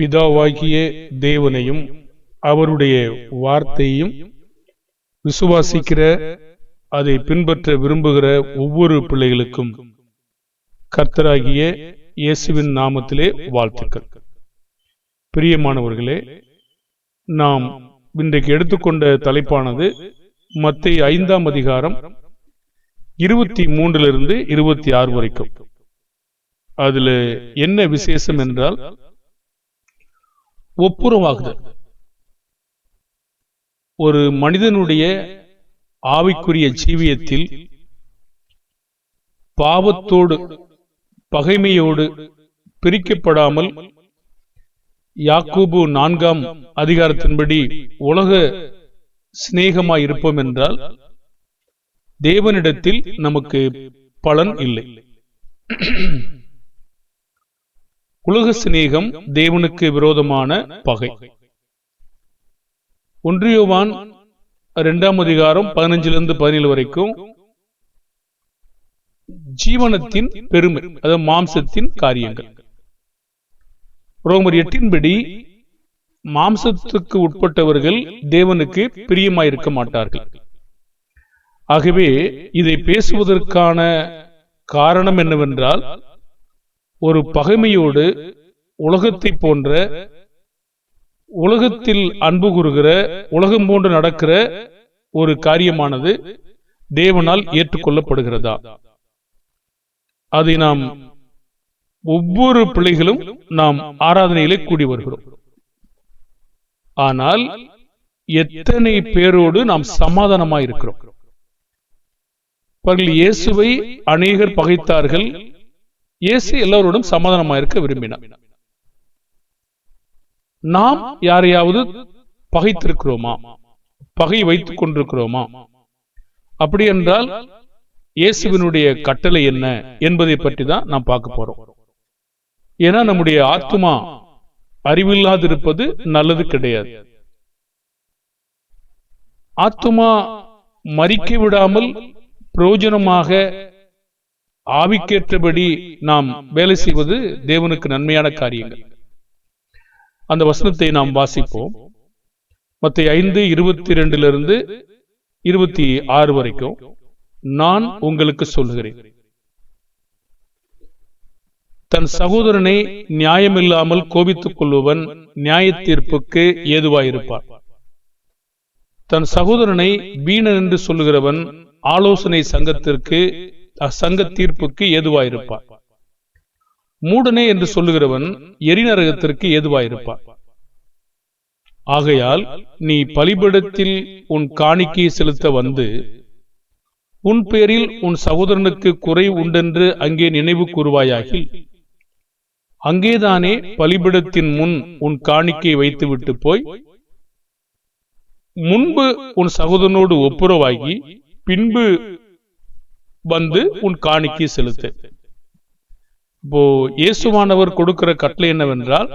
பிதாவாகிய தேவனையும் அவருடைய வார்த்தையும் விசுவாசிக்கிற அதை பின்பற்ற விரும்புகிற ஒவ்வொரு பிள்ளைகளுக்கும் கர்த்தராகிய இயேசுவின் நாமத்திலே வாழ்த்துக்கள். பிரியமானவர்களே நாம் இன்றைக்கு எடுத்துக்கொண்ட தலைப்பானது மத்திய ஐந்தாம் அதிகாரம் இருபத்தி மூன்றிலிருந்து இருபத்தி ஆறு வரைக்கும். அதுல என்ன விசேஷம் என்றால் ஒப்புரவாகுது. ஒரு மனிதனுடைய ஆவிக்குரிய ஜீவியத்தில் பாவத்தோடு பகைமையோடு பிரிக்கப்படாமல் யாக்கூபு நான்காம் அதிகாரத்தின்படி உலக சிநேகமாய் இருப்போம் என்றால் தேவனிடத்தில் நமக்கு பலன் இல்லை. உலக சிநேகம் தேவனுக்கு விரோதமான பகை. ஒன்றியோவான் இரண்டாம் அதிகாரம் பதினஞ்சிலிருந்து பதினேழு வரைக்கும் ஜீவனத்தின் பெருமை அதாவது மாம்சத்தின் காரியங்கள். ரோமர் எட்டின்படி மாம்சத்துக்கு உட்பட்டவர்கள் தேவனுக்கு பிரியமாயிருக்க மாட்டார்கள். ஆகவே இதை பேசுவதற்கான காரணம் என்னவென்றால் ஒரு பகைமையோடு உலகத்தை போன்ற உலகத்தில் அன்பு கூறுகிற உலகம் போன்று நடக்கிற ஒரு காரியமானது தேவனால் ஏற்றுக்கொள்ளப்படுகிறதா? அதை நாம் ஒவ்வொரு பிள்ளைகளும் நாம் ஆராதனையிலே கூடி வருகிறோம். ஆனால் எத்தனை பேரோடு நாம் சமாதானமாயிருக்கிறோம்? இயேசுவை அநேகர் பகைத்தார்கள் இயேசு எல்லோரோடும் சமாதானமாக இருக்க விரும்பினார். நாம் யாரையாவது பகைத்திருக்கிறோமா? பகை வைத்துக் கொண்டிருக்கிறோமா? அப்படி என்றால் இயேசுவினுடைய கட்டளை என்ன என்பதை பற்றி தான் நாம் பார்க்க போறோம். ஏன்னா நம்முடைய ஆத்மா அறிவில்லாதிருப்பது நல்லது கிடையாது. ஆத்மா மறிக்க விடாமல் பிரயோஜனமாக ஆவிக்கேற்றபடி நாம் வேலை செய்வது தேவனுக்கு நன்மையான காரியங்கள். அந்த வசனத்தை நாம் வாசிப்போம். மத்த ஐந்து இருபத்தி ரெண்டிலிருந்து இருபத்தி ஆறு வரைக்கும் நான் உங்களுக்கு சொல்லுகிறேன். தன் சகோதரனை நியாயமில்லாமல் கோபித்துக் கொள்பவன் நியாய தீர்ப்புக்கு ஏதுவாயிருப்பான் தன் சகோதரனை வீணன் என்று சொல்லுகிறவன் ஆலோசனை சங்கத்திற்கு சங்க தீர்ப்புக்கு ஏதுவாயிருப்பார். மூடனே என்று சொல்லுகிறவன் எரிநரகத்திற்கு ஏதுவாயிருப்பார். ஆகையால் நீ பலிபிடத்தில் உன் காணிக்கை செலுத்த வந்து உன் பேரில் உன் சகோதரனுக்கு குறை உண்டென்று அங்கே நினைவு கூறுவாயாகி அங்கேதானே பலிபிடத்தின் முன் உன் காணிக்கை வைத்துவிட்டு போய் முன்பு உன் சகோதரனோடு ஒப்புரவாகி பின்பு வந்து உன் காணிக்கை செலுத்து. இப்போ இயேசுவானவர் கொடுக்கிற கட்டளை என்னவென்றால்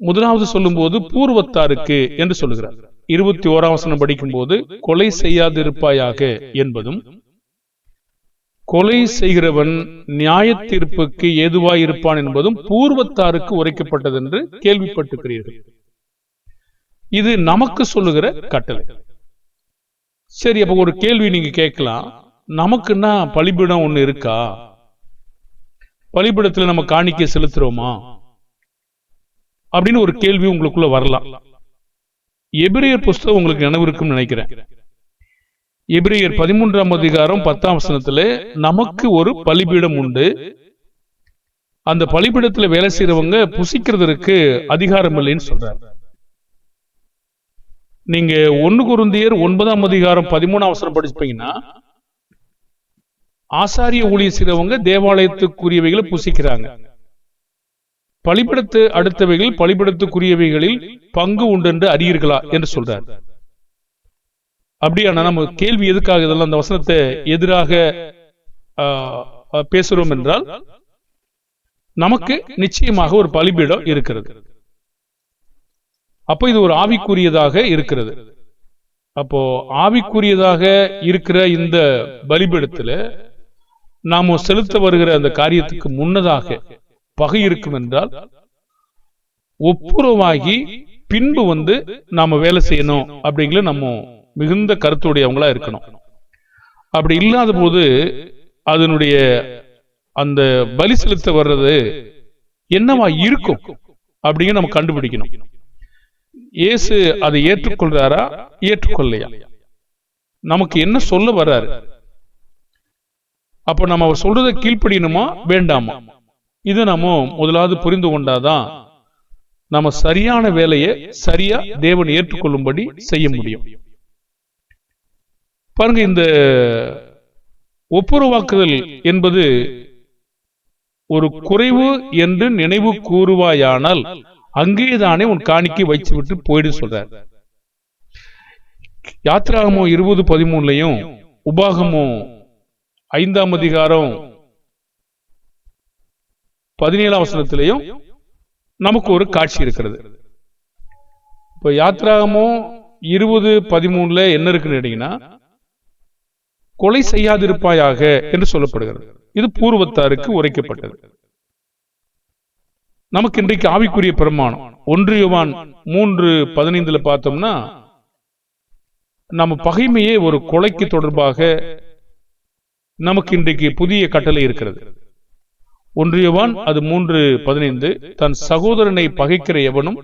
முதலாவது சொல்லும்போது பூர்வத்தாருக்கு என்று சொல்லுகிறார் இருபத்தி ஓராம் வசனம் படிக்கும் போது கொலை செய்யாதிருப்பாயாக என்பதும் கொலை செய்கிறவன் நியாய தீர்ப்புக்கு ஏதுவாயிருப்பான் என்பதும் பூர்வத்தாருக்கு உரைக்கப்பட்டது என்று கேள்விப்பட்டிருக்கிறீர்கள். இது நமக்கு சொல்லுகிற கட்டளை. சரி அப்ப ஒரு கேள்வி நீங்க கேட்கலாம். நமக்குன்னா பலிபீடம் ஒன்று இருக்கா? பலிபீடத்துல நம்ம காணிக்கை செலுத்துறோமா? அப்படின்னு ஒரு கேள்வி உங்களுக்குள்ள வரலாம். எபிரேயர் புஸ்தகம் உங்களுக்கு நினைவு இருக்கும்னு நினைக்கிறேன். எபிரேயர் பதிமூன்றாம் அதிகாரம் பத்தாம் வசனத்துல நமக்கு ஒரு பலிபீடம் உண்டு. அந்த பலிபீடத்துல வேலை செய்யறவங்க புசிக்கிறதுக்கு அதிகாரம் இல்லைன்னு சொல்றாரு. நீங்க ஒன்னு குருந்தியர் ஒன்பதாம் அதிகாரம் பதிமூணாம் அவசரம் படிச்சுப்பீங்கன்னா ஆசாரிய ஊழியர் செய்றவங்க தேவாலயத்துக்குரியவைகளை புசிக்கிறாங்க. பலிபடத்து அடுத்தவைகள் பலிபடத்துக்குரியவைகளில் பங்கு உண்டென்று அறியீர்களா என்று சொல்றார். அப்படியானா நம்ம கேள்வி எதுக்காக இதெல்லாம் அந்த வசனத்தை எதிராக பேசுறோம் என்றால் நமக்கு நிச்சயமாக ஒரு பலிபீடம் இருக்கிறது. அப்போ இது ஒரு ஆவிக்குரியதாக இருக்கிறது. அப்போ ஆவிக்குரியதாக இருக்கிற இந்த பலிபீடத்துல நாம செலுத்த வருகிற அந்த காரியத்துக்கு முன்னதாக பகை இருக்கும் என்றால் ஒப்புரவாகி பின்பு வந்து நாம வேலை செய்யணும் அப்படிங்கிற நம்ம மிகுந்த கருத்துடையவங்களா இருக்கணும். அப்படி இல்லாத போது அதனுடைய அந்த பலி செலுத்த வர்றது என்னவா இருக்கும் அப்படிங்க நம்ம கண்டுபிடிக்கணும். இயேசு அதை ஏற்றுக்கொள்றாரா ஏற்றுக்கொள்ளையா நமக்கு என்ன சொல்ல வர்றாரு? அப்போ நம்ம அவர் சொல்றதை கீழ்ப்படியணுமா? வேண்டாமா? இது நம்ம முதலாவது புரிந்து கொண்டாதான் நம்ம சரியான வேலையை சரியா தேவன் ஏற்றுக்கொள்ளும்படி செய்ய முடியும். பாருங்க இந்த ஒப்புரவாக்குதல் என்பது ஒரு குறைவு என்று நினைவு கூறுவாயானால் அங்கேதானே உன் காணிக்கை வைத்து விட்டு போயிடு சொல்றார். யாத்ராகமோ இருபது பதிமூணுலையும் உபாகமோ ஐந்தாம் அதிகாரம் பதினேழாம் வசனத்திலையும் நமக்கு ஒரு காட்சி இருக்கிறது. இப்ப யாத்ராகமோ இருபது பதிமூணுல என்ன இருக்குன்னு கேட்டீங்கன்னா கொலை செய்யாதிருப்பாயாக என்று சொல்லப்படுகிறது. இது பூர்வத்தாருக்கு உரைக்கப்பட்டது. நமக்கு இன்றைக்கு ஆவிக்குரிய பிரமாணம். ஒன்று யுவான் மூன்று பதினைந்துல பார்த்தோம்னா நம்ம பகைமையே ஒரு கொலைக்கு தொடர்பாக நமக்கு இன்றைக்கு புதிய கட்டளை இருக்கிறது. ஒன்றியவான் அது மூன்று பதினைந்து. தன் சகோதரனை பகைக்கிற எவனும்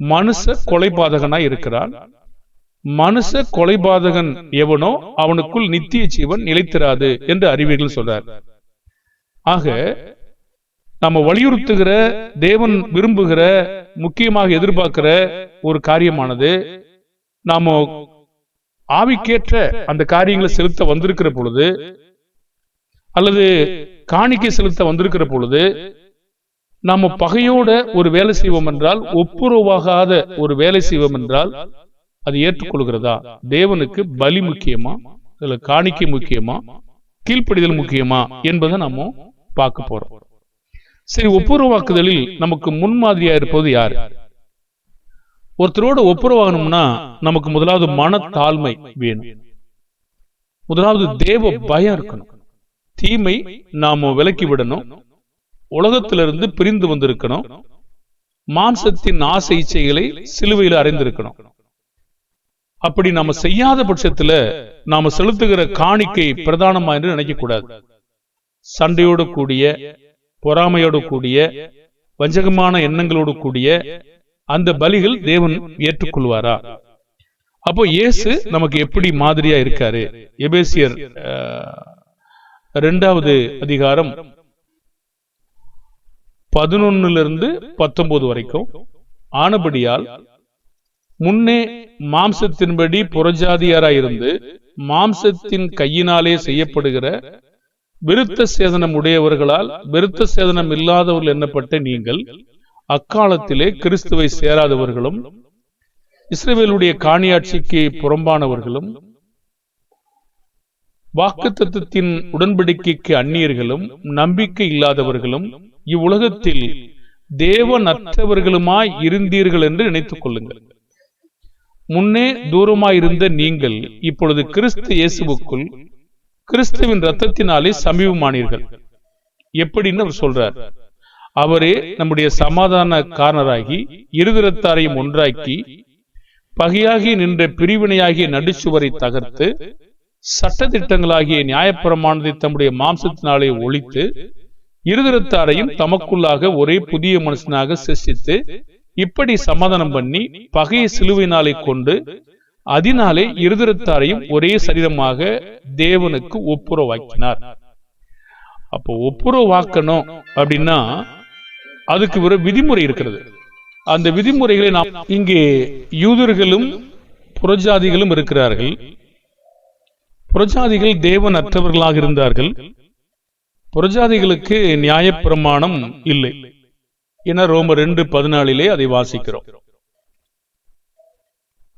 மனுஷ கொலைபாதகனாய் இருக்கிறான். மனுஷ கொலைபாதகன் எவனோ அவனுக்குள் நித்திய ஜீவன் நிலைத்திராது என்று அறிவீர்கள் சொல்றார். ஆக நம்ம வலியுறுத்துகிற தேவன் விரும்புகிற முக்கியமாக எதிர்பார்க்கிற ஒரு காரியமானது நாம ஆவிக்கேற்ற அந்த காரியங்களை செலுத்த வந்திருக்கிற பொழுது அல்லது காணிக்கை செலுத்த வந்திருக்கிற பொழுது நாம பகையோட ஒரு வேலை செய்வோம் என்றால் ஒப்புரவாகாத ஒரு வேலை செய்வோம் என்றால் அது ஏற்றுக்கொள்கிறதா? தேவனுக்கு பலி முக்கியமா? இல்ல காணிக்கை முக்கியமா? கீழ்ப்படிதல் முக்கியமா? என்பதை நம்ம பார்க்க போறோம். சரி ஒப்புரவாக்குதலில் நமக்கு முன்மாதிரியா இருப்பது யாரு? ஒருத்தரோட ஒப்புரவாகணும்னா நமக்கு முதலாவது மனத்தாழ்மை வேணும். முதலாவது தேவ பயம் இருக்கணும். தீமை நாம விலக்கி விடணும். உலகத்திலிருந்து பிரிந்து வந்திருக்கணும். மாம்சத்தின் ஆசை இச்சைகளை சிலுவையில் அறிந்திருக்கணும் அப்படி நாம செய்யாத பட்சத்துல நாம செலுத்துகிற காணிக்கை பிரதானமா என்று நினைக்க கூடாது. சண்டையோடு கூடிய பொறாமையோடு கூடிய வஞ்சகமான எண்ணங்களோடு கூடிய அந்த பலிகள் தேவன் ஏற்றுக்கொள்வாரா? அப்போ இயேசு நமக்கு எப்படி மாதிரியா இருக்காரு? எபேசியர் ரெண்டாவது அதிகாரம் பதினொன்னுல இருந்து பத்தொன்பது வரைக்கும். ஆனபடியால் முன்னே மாம்சத்தின்படி புறஜாதியாராயிருந்து மாம்சத்தின் கையினாலே செய்யப்படுகிற விருத்த சேதனம் உடையவர்களால் விருத்த சேதனம் இல்லாதவர்கள் எண்ணப்பட்ட நீங்கள்? அக்காலத்திலே கிறிஸ்துவை சேராதவர்களும் இஸ்ரேவேலுடைய காணியாட்சிக்கு புறம்பானவர்களும் வாக்கு தத்துவத்தின் உடன்படிக்கைக்கு அந்நியர்களும் நம்பிக்கை இல்லாதவர்களும் இவ்வுலகத்தில் தேவனற்றவர்களுமாய் இருந்தீர்கள் என்று நினைத்துக் கொள்ளுங்கள். முன்னே தூரமாயிருந்த நீங்கள் இப்பொழுது கிறிஸ்து இயேசுவுக்குள் கிறிஸ்துவின் ரத்தத்தினாலே சமீபமானீர்கள். எப்படின்னு அவர் சொல்றார். அவரே நம்முடைய சமாதான காரணராகி இருதிரத்தாரையும் ஒன்றாக்கி பகையாகி நின்ற பிரிவினையாகிய நடுச்சுவரை தகர்த்து சட்டத்திட்டங்களாகிய நியாயப்பிரமானதை தம்முடைய மாம்சத்தினாலே ஒழித்து இருதிரத்தாரையும் தமக்குள்ளாக ஒரே புதிய மனுஷனாக சிருஷ்டித்து இப்படி சமாதானம் பண்ணி பகையை சிலுவையினாலே கொண்டு அதனாலே இருதிரத்தாரையும் ஒரே சரீரமாக தேவனுக்கு ஒப்புரவாக்கினார். அப்போ ஒப்புரவாக்கணும் அப்படின்னா அதுக்கு ஒரு விதிமுறை இருக்கிறது. அந்த விதிமுறைகளை நாம் இங்கே யூதர்களும் புறஜாதிகளும் இருக்கிறார்கள். புறஜாதிகள் தேவன் அற்றவர்களாக இருந்தார்கள். புறஜாதிகளுக்கு நியாயப்பிரமாணம் இல்லை. என ரோம ரெண்டு பதினாலிலே அதை வாசிக்கிறோம்.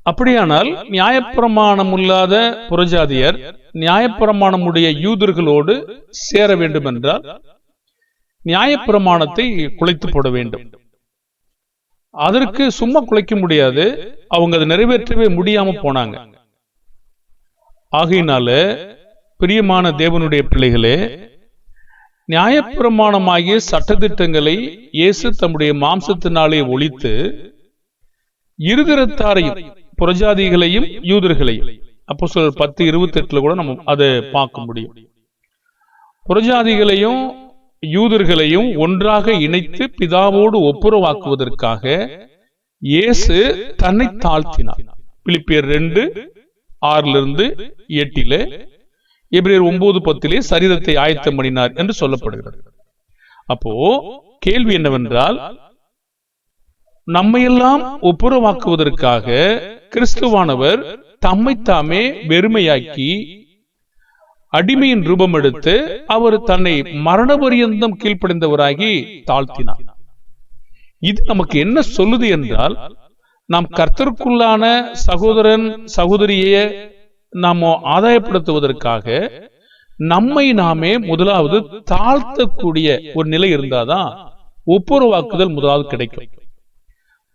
அப்படியானால் நியாயப்பிரமாணம் இல்லாத புறஜாதியர் நியாயப்பிரமாணம் உடைய யூதர்களோடு சேர வேண்டும் என்றால் நியாயப்பிரமாணத்தை குலைத்து போட வேண்டும். அதற்கு சும்மா குலைக்க முடியாது. அவங்க அதை நிறைவேற்றவே முடியாம போனாங்க. ஆகையினால பிரியமான தேவனுடைய பிள்ளைகளே நியாயப்பிரமாணமாகிய சட்டதிட்டங்களை இயேசு தம்முடைய மாம்சத்தினாலே ஒழித்து இருதரத்தாரையும் புரஜாதிகளையும் யூதர்களையும் அப்போ சொல் பத்து இருபத்தி எட்டுல கூட நம்ம அதை பார்க்க முடியும். புரஜாதிகளையும் யூதர்களையும் ஒன்றாக இணைத்து பிதாவோடு ஒப்புரவாக்குவதற்காக இயேசு தன்னை தாழ்த்தினார். பிலிப்பியர் ரெண்டு ஆறுல இருந்து எட்டில ஒன்பது பத்திலே சரீரத்தை ஆயத்தம் பண்ணினார் என்று சொல்லப்படுகிறது. அப்போ கேள்வி என்னவென்றால் நம்மையெல்லாம் ஒப்புரவாக்குவதற்காக கிறிஸ்துவானவர் தம்மை தாமே வெறுமையாக்கி அடிமையின் ரூபம் எடுத்து அவர் தன்னை மரண பரியந்தம் கீழ்ப்படைந்தவராகி தாழ்த்தினார். இது நமக்கு என்ன சொல்லுது என்றால் நாம் கர்த்தருக்குள்ளான சகோதரன் சகோதரியை நாம் ஆதாயப்படுத்துவதற்காக நம்மை நாமே முதலாவது தாழ்த்தக்கூடிய ஒரு நிலை இருந்தாதான் ஒப்புரவாக்குதல் முதலாவது கிடைக்கும்.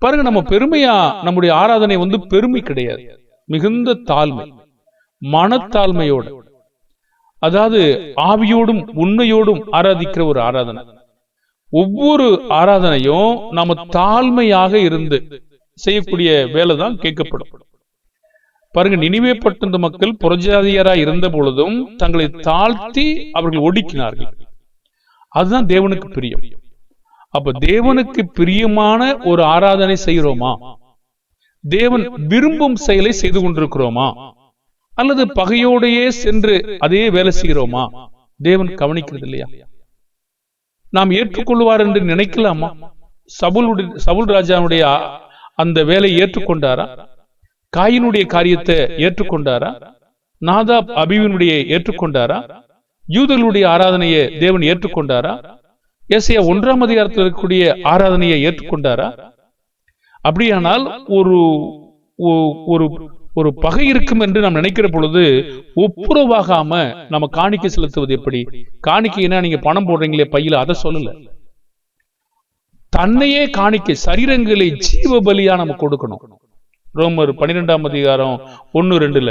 பாருங்க நம்ம பெருமையா நம்முடைய ஆராதனை வந்து பெருமை கிடையாது. மிகுந்த தாழ்மை மனத்தாழ்மையோடு. அதாவது ஆவியோடும் உண்மையோடும் ஆராதிக்கிற ஒரு ஆராதனை. ஒவ்வொரு ஆராதனையும் நாம தாழ்மையாக இருந்து செய்யக்கூடிய வேலை தான் கேட்கப்படும். பாருங்க நினைவே பட்டந்த மக்கள் புரஜாதியரா இருந்த பொழுதும் தங்களை தாழ்த்தி அவர்கள் ஒடுக்கினார்கள். அதுதான் தேவனுக்கு பிரியம். அப்ப தேவனுக்கு பிரியமான ஒரு ஆராதனை செய்கிறோமா? தேவன் விரும்பும் செயலை செய்து கொண்டிருக்கிறோமா? அல்லது பகையோடையே சென்று அதே வேலை செய்கிறோமா? தேவன் கவனிக்கிறது இல்லையா நாம் ஏற்றுக்கொள்வார் என்று நினைக்கலாமா? சபுலுடைய சபுல் ராஜாவுடைய அந்த வேலையை ஏற்றுக்கொண்டாரா? காயினுடைய காரியத்தை ஏற்றுக்கொண்டாரா? நாதாப் அபிவினுடைய ஏற்றுக்கொண்டாரா? யூதர்களுடைய ஆராதனையை தேவன் ஏற்றுக்கொண்டாரா? ஏசையா ஒன்றாம் அதிகாரத்தில் இருக்கக்கூடிய ஆராதனையை ஏற்றுக்கொண்டாரா? அப்படியானால் ஒரு ஒரு ஒரு பகை இருக்கும் என்று நாம் நினைக்கிற பொழுது ஒப்புரவாகாம நம்ம காணிக்கை செலுத்துவது எப்படி? காணிக்கைனா நீங்க பணம் போடுறீங்களே பையில அதை சொல்லல. தன்னையே காணிக்கை சரீரங்களை ஜீவ பலியா நம்ம கொடுக்கணும். ரோமர் பன்னிரெண்டாம் அதிகாரம் ஒன்னு ரெண்டுல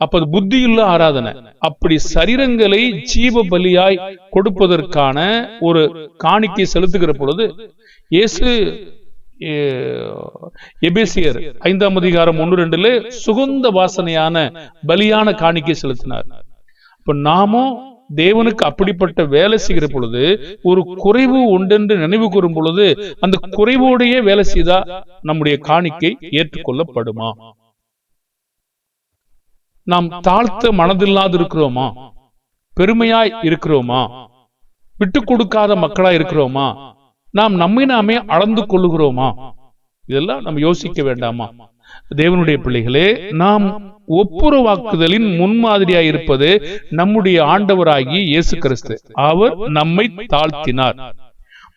அப்ப அது புத்தியுள்ள ஆராதனை அப்படி சரீரங்களை ஜீவ பலியாய் கொடுப்பதற்கான ஒரு காணிக்கை செலுத்துகிற பொழுது இயேசு எபேசியர் ஐந்தாம் அதிகாரம் ஒன்று ரெண்டுல சுகந்த வாசனையான பலியான காணிக்கை செலுத்தினார். இப்ப நாமும் தேவனுக்கு அப்படிப்பட்ட வேலை செய்கிற பொழுது ஒரு குறைவு உண்டென்று நினைவு கூறும் பொழுது அந்த குறைவோடையே வேலை செய்தா நம்முடைய காணிக்கை ஏற்றுக்கொள்ளப்படுமா? நாம் தாழ்த்த மனதில்லாது இருக்கிறோமா பெருமையாய் இருக்கிறோமா? விட்டு கொடுக்காத மக்களா இருக்கிறோமா? நாம் நம்மை நாமே அளந்து கொள்ளுகிறோமா? இதெல்லாம் நம்ம யோசிக்க வேண்டாமா? தேவனுடைய பிள்ளைகளே நாம் ஒப்புரவாக்குதலின் முன்மாதிரியாய் இருப்பது நம்முடைய ஆண்டவராகி இயேசு கிறிஸ்து. அவர் நம்மை தாழ்த்தினார்.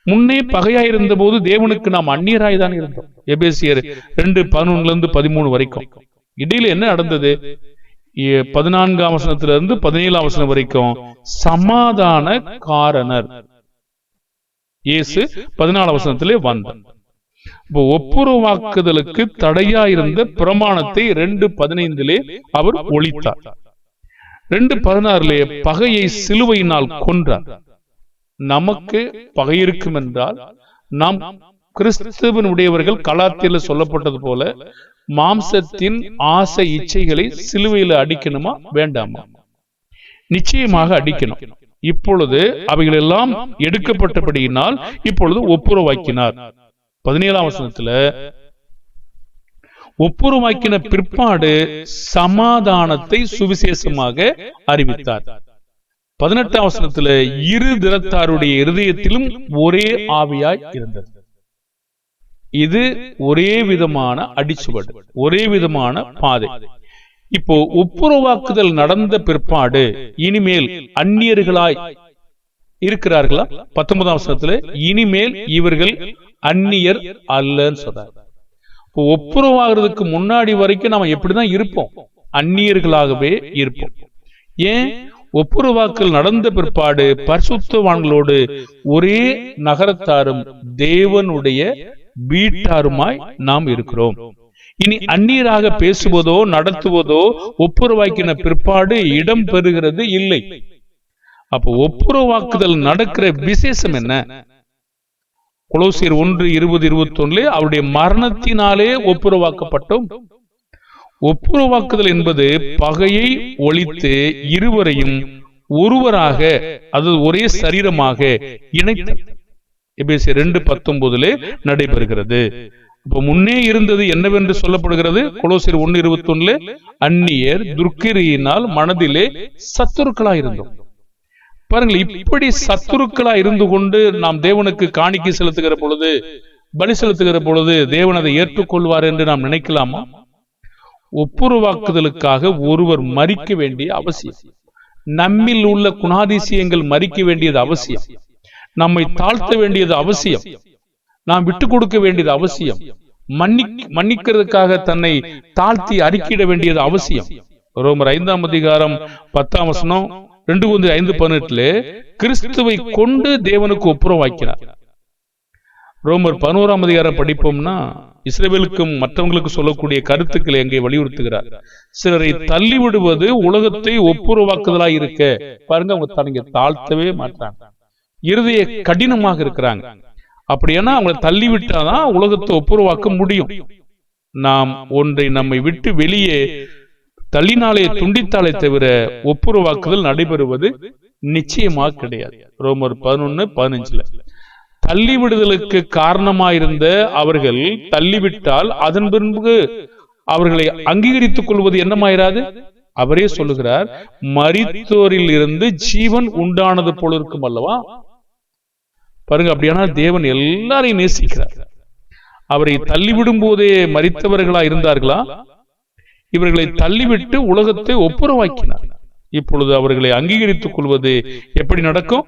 முன்னே பகையாயிருந்த போது தேவனுக்கு நாம் அந்நியராய் தான் இருந்தோம். எபேசியர் ரெண்டு பதினொன்னுல இருந்து பதிமூணு வரைக்கும். இடையில என்ன நடந்தது? பதினான்காம் வசனத்திலிருந்து பதினேழாம் வசனம் வரைக்கும் சமாதான காரணர் இயேசு பதினாலாம் வசனத்திலே வந்தார். இப்போ ஒப்புரவாக்குதலுக்கு தடையா இருந்த பிரமாணத்தை ரெண்டு பதினைந்திலே அவர் ஒழித்தார். ரெண்டு பதினாறுலே பகையை சிலுவையினால் கொன்றார். நமக்கு பகை இருக்கும் என்றால் நாம் கிறிஸ்துவன் உடையவர்கள் கலாத்தில சொல்லப்பட்டது போல மாம்சத்தின் ஆசை இச்சைகளை சிலுவையில அடிக்கணுமா? வேண்டாமா? நிச்சயமாக அடிக்கணும். இப்பொழுது அவைகள் எல்லாம் எடுக்கப்பட்டபடியினால் இப்பொழுது ஒப்புரவாக்கினார். பதினேழாம் வசனத்துல ஒப்புரவாக்கின பிற்பாடு சமாதானத்தை சுவிசேஷமாக அறிவித்தார். பதினெட்டாம் வசனத்துல இரு தினத்தாருடைய இருதயத்திலும் ஒரே ஆவியாய் இருந்தது. இது ஒரே விதமான அடிச்சுவடு ஒரே விதமான பாதை. இப்போ ஒப்புரவாக்குதல் நடந்த பிற்பாடு இனிமேல் அந்நியர்களாய் இருக்கிறார்களா? பத்தொன்பதாம் வருஷத்துல இனிமேல் இவர்கள் அந்நியர் அல்லன்னு சொல்றாரு இப்போ ஒப்புரவாகிறதுக்கு முன்னாடி வரைக்கும் நம்ம எப்படிதான் இருப்போம்? அந்நியர்களாகவே இருப்போம். ஏன்? ஒப்புரவாக்கல் நடந்த பிற்பாடு பரிசுத்தவான்களோடு ஒரே நகரத்தாரும் தேவனுடைய வீட்டாருமாய் நாம் இருக்கிறோம். இனி அந்நீராக பேசுவதோ நடத்துவதோ ஒப்புரவாக்கின பிற்பாடு இடம் பெறுகிறது இல்லை. அப்போ ஒப்புரவாக்குதல் நடக்கிற விசேஷம் என்ன? குலோசியர் ஒன்று இருபது இருபத்தி ஒன்றுல அவருடைய மரணத்தினாலே ஒப்புரவாக்கப்பட்டோம். ஒப்புரவாக்குதல் என்பது பகையை ஒழித்து இருவரையும் ஒருவராக அது ஒரே சரீரமாக இணைத்த. ரெண்டு பத்தொன்பதுல நடைபெறுகிறது. இப்ப முன்னே இருந்தது என்னவென்று சொல்லப்படுகிறது? கொலோசியர் ஒன்னு இருபத்தி ஒண்ணுல அந்நியர் துர்க்கிரியினால் மனதிலே சத்துருக்களா இருந்தோம் பாருங்கள் இப்படி சத்துருக்களா இருந்து கொண்டு நாம் தேவனுக்கு காணிக்கை செலுத்துகிற பொழுது பலி செலுத்துகிற பொழுது தேவன் அதை ஏற்றுக்கொள்வார் என்று நாம் நினைக்கலாமா? ஒப்புரவாக்குதலுக்காக ஒருவர் மறிக்க வேண்டிய அவசியம். நம்மில் உள்ள குணாதிசயங்கள் மறிக்க வேண்டியது அவசியம். நம்மை தாழ்த்த வேண்டியது அவசியம். நாம் விட்டு கொடுக்க வேண்டியது அவசியம். மன்னி மன்னிக்கிறதுக்காக தன்னை தாழ்த்தி அறிக்கையிட வேண்டியது அவசியம். ரோமர் ஐந்தாம் அதிகாரம் பத்தாம் வசனம் ரெண்டு ஒன்று ஐந்து பதினெட்டுல கிறிஸ்துவை கொண்டு தேவனுக்கு ஒப்புரவாக்கிறார் ரோமர் பதினோராம் அதிகாரம் படிப்போம்னா இஸ்ரேலுக்கும் மற்றவங்களுக்கு சொல்லக்கூடிய கருத்துக்களை எங்கே வலியுறுத்துகிறார். சிலரை தள்ளி விடுவது உலகத்தை ஒப்புரவாக்குதலா இருக்க பாருங்க அவங்க தனங்க தாழ்த்தவே மாட்டாங்க. இறுதியை கடினமாக இருக்கிறாங்க. அப்படின்னா அவங்களை தள்ளி விட்டாதான் உலகத்தை ஒப்புரவாக்க முடியும். நாம் ஒன்றை நம்மை விட்டு வெளியே தள்ளினாலே துண்டித்தாலே தவிர ஒப்புரவாக்குதல் நடைபெறுவது நிச்சயமாக கிடையாது. ரோமர் பதினொன்னு பதினஞ்சுல. தள்ளி விடுதலுக்கு காரணமாயிருந்த அவர்கள் தள்ளிவிட்டால் அதன் பின்பு அவர்களை அங்கீகரித்துக் கொள்வது என்னமாயிராது? அவரே சொல்லுகிறார் மரித்தோரில் இருந்து ஜீவன் உண்டானது போல இருக்கும் அல்லவா? பாருங்க அப்படியானா தேவன் எல்லாரையும் நேசிக்கிறார். அவரை தள்ளிவிடும் போதே மறித்தவர்களா இருந்தார்களா? இவர்களை தள்ளிவிட்டு உலகத்தை ஒப்புரவாக்கினார். இப்பொழுது அவர்களை அங்கீகரித்துக் கொள்வது எப்படி நடக்கும்?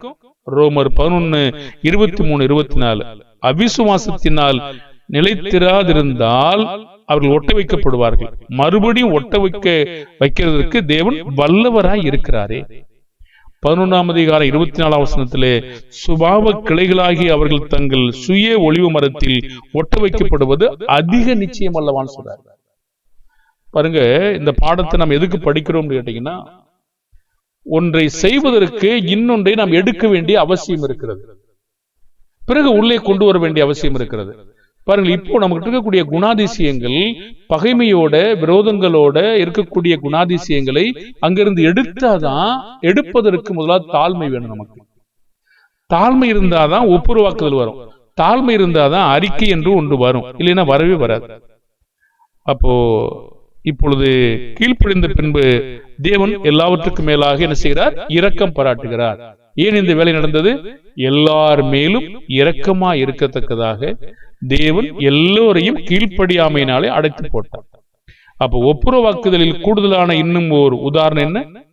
ரோமர் பதினொன்னு இருபத்தி மூணு இருபத்தி நாலு. அவிசுவாசத்தினால் நிலைத்திராதிருந்தால் அவர்கள் ஒட்ட வைக்கப்படுவார்கள். மறுபடியும் ஒட்ட வைக்க வைக்கிறதுக்கு தேவன் வல்லவராய் இருக்கிறாரே. பதினொன்றாம் அதிகார இருபத்தி நாலாம் வசனத்திலே சுபாவ கிளைகளாகி அவர்கள் தங்கள் சுய ஒளிவு மரத்தில் ஒட்ட வைக்கப்படுவது அதிக நிச்சயம் அல்லவான்னு சொல்றாரு. பாருங்க இந்த பாடத்தை நாம் எதுக்கு படிக்கிறோம்னு கேட்டீங்கன்னா ஒன்றை செய்வதற்கு இன்னொன்றை நாம் எடுக்க வேண்டிய அவசியம் இருக்கிறது. பிறகு உள்ளே கொண்டு வர வேண்டிய அவசியம் இருக்கிறது. பாருங்கள் இப்போ நமக்கு இருக்கக்கூடிய குணாதிசயங்கள் பகைமையோட விரோதங்களோட இருக்கக்கூடிய குணாதிசயங்களை அங்கிருந்து எடுத்தாதான் எடுப்பதற்கு முதலாவது தாழ்மை வேணும் நமக்கு. தாழ்மை இருந்தாதான் ஒப்புருவாக்குதல் வரும். தாழ்மை இருந்தாதான் அறிக்கை என்று ஒன்று வரும். இல்லைன்னா வரவே வராது. அப்போ இப்பொழுது கீழ்ப்படிந்த பின்பு தேவன் எல்லாவற்றுக்கும் மேலாக என்ன செய்கிறார்? இரக்கம் பாராட்டுகிறார். ஏன் இந்த வேலை நடந்தது? எல்லார் மேலும் இரக்கமா இருக்கத்தக்கதாக தேவன் எல்லோரையும் கீழ்ப்படியாமையினாலே அடைத்து போட்டார். அப்ப ஒப்புரவாக்குதலில் கூடுதலான இன்னும் ஒரு உதாரணம் என்ன?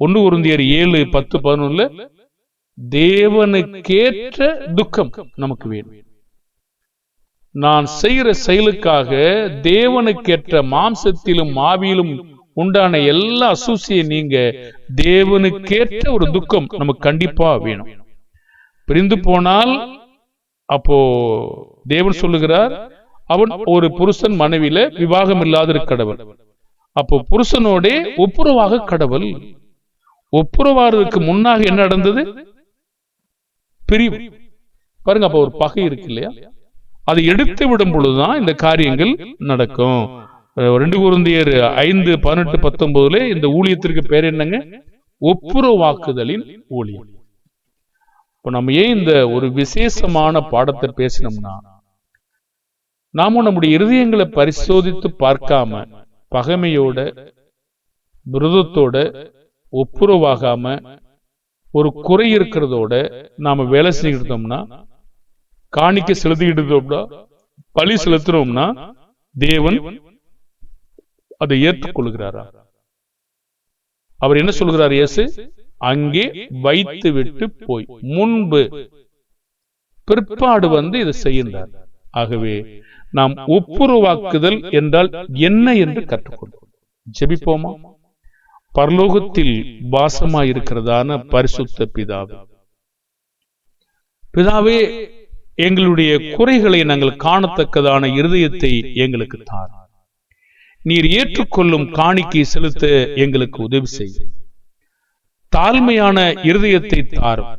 ஒன்று உருந்தியர் ஏழு பத்து பதினொன்னுல தேவனுக்கேற்ற துக்கம் நமக்கு வேணும். நான் செய்கிற செயலுக்காக தேவனுக்கேற்ற மாம்சத்திலும் மாவியிலும் உண்டான எல்லா அசூசியை நீங்க தேவனுக்கேற்ற ஒரு துக்கம் நமக்கு கண்டிப்பா வேணும். பிரிந்து போனால் அப்போ தேவன் சொல்லுகிறார் அவன் ஒரு புருஷன் மனைவியில விவாகம் இல்லாத கடவுள். அப்போ புருஷனோட ஒப்புரவாக கடவுள். ஒப்புரவாறதுக்கு முன்னாக என்ன நடந்தது? பிரிவு. பாருங்க அப்ப ஒரு பகை இருக்கு இல்லையா? அதை எடுத்து விடும் பொழுதுதான் இந்த காரியங்கள் நடக்கும். ரெண்டு குருந்தியர் ஐந்து பதினெட்டு பத்தொன்பதுல இந்த ஊழியத்திற்கு பேர் என்னங்க? ஒப்புரவாக்குதலின் ஊழியம். இப்போ நம்ம ஏன் இந்த ஒரு விசேஷமான பாடத்தை பேசினோம்னா நாமும் நம்முடைய இருதயங்களை பரிசோதித்து பார்க்காம பகைமையோட விரதத்தோட ஒப்புரவாகாம ஒரு குறை இருக்கிறதோட நாம வேலை செஞ்சுக்கிட்டோம்னா காணிக்க செலுத்திக்கிட்டோம்னா பழி செலுத்துறோம்னா தேவன் அதை ஏற்றுக்கொள்கிறாரா? அவர் என்ன சொல்கிறார் இயேசு? அங்கே வைத்து விட்டு போய். முன்பு பிற்பாடு வந்து இதை செய்கின்றார். ஆகவே நாம் ஒப்புரவாக்குதல் என்றால் என்ன என்று கற்றுக்கொண்டோம் ஜெபிப்போமா? பரலோகத்தில் வாசமாய் இருக்கிறதான பரிசுத்த பிதாவே பிதாவே எங்களுடைய குறைகளை நாங்கள் காணத்தக்கதான இருதயத்தை எங்களுக்கு தார். நீர் ஏற்றுக்கொள்ளும் காணிக்கை செலுத்த எங்களுக்கு உதவி செய் தாழ்மையான இருதயத்தை தாரும்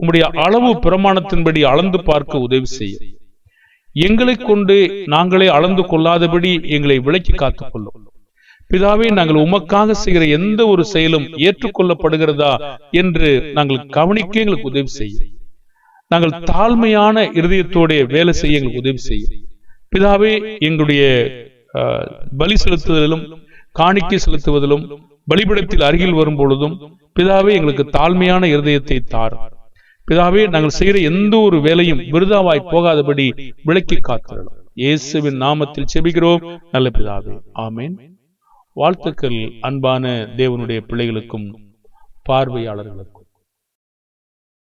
உம்முடைய அளவு பிரமாணத்தின்படி அளந்து பார்க்க உதவி செய்யும் எங்களை கொண்டு நாங்களே அளந்து கொள்ளாதபடி எங்களை விலக்கி காத்துக் கொள்ளும் பிதாவே நாங்கள் உமக்காக செய்கிற எந்த ஒரு செயலும் ஏற்றுக்கொள்ளப்படுகிறதா என்று நாங்கள் கவனிக்க எங்களுக்கு உதவி செய்யும் நாங்கள் தாழ்மையான இருதயத்தோடைய வேலை செய்ய எங்களுக்கு உதவி செய்யும் பிதாவே எங்களுடைய பலி செலுத்துவதிலும் காணிக்கை செலுத்துவதிலும் பலிபிடத்தில் அருகில் வரும் பொழுதும் பிதாவே எங்களுக்கு தாழ்மையான இருதயத்தை தார். பிதாவே நாங்கள் செய்கிற எந்த ஒரு வேலையும் விருதாவாய் போகாதபடி விளக்கி காத்திரலாம். இயேசுவின் நாமத்தில் செபிக்கிறோம். நல்ல பிதாவே ஆமேன். வாழ்த்துக்கள் அன்பான தேவனுடைய பிள்ளைகளுக்கும் பார்வையாளர்களுக்கும்.